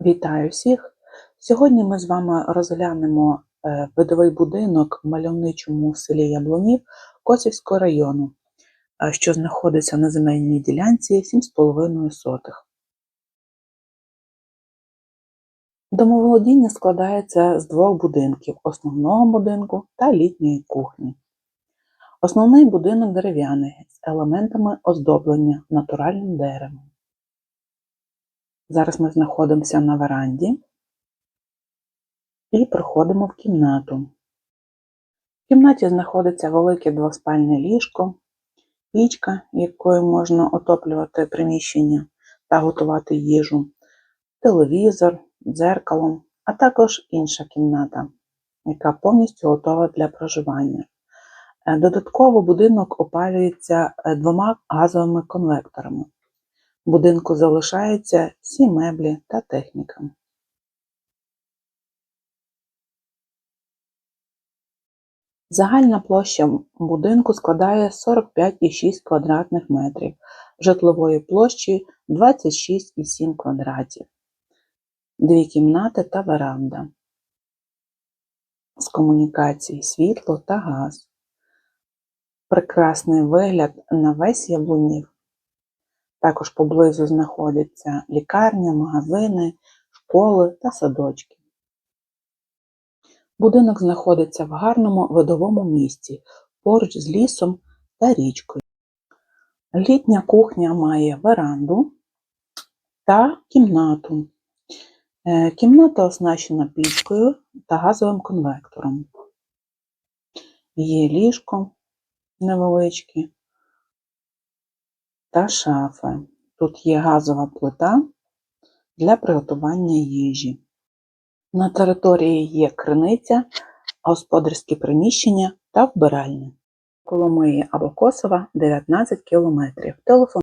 Вітаю всіх! Сьогодні ми з вами розглянемо е, видовий будинок в мальовничому селі Яблунів Косівського району, е, що знаходиться на земельній ділянці 7,5 сотих. Домоволодіння складається з двох будинків основного будинку та літньої кухні. Основний будинок дерев'яний з елементами оздоблення натуральним деревом. Зараз ми знаходимося на веранді і проходимо в кімнату. В кімнаті знаходиться велике двоспальне ліжко, пічка, якою можна отоплювати приміщення та готувати їжу, телевізор, дзеркало, а також інша кімната, яка повністю готова для проживання. Е, Додатково будинок опалюється е, двома газовими конвекторами. Будинку залишаються всі меблі та техніка. Загальна площа будинку складає 45,6 квадратних метрів, житлової площі 26,7 квадратів, дві кімнати та веранда. З комунікацій світло та газ. Прекрасний вигляд на весь яблунів. Також поблизу знаходяться лікарня, магазини, школи та садочки. Будинок знаходиться в гарному видовому місці поруч з лісом та річкою. Літня кухня має веранду та кімнату. Е, Кімната оснащена пічкою та газовим конвектором. Є ліжко невеличке та шафи. Тут є газова плита для приготування їжі. На території є криниця, господарські приміщення та вбиральня. Коломиї або Косова 19 км. Телефон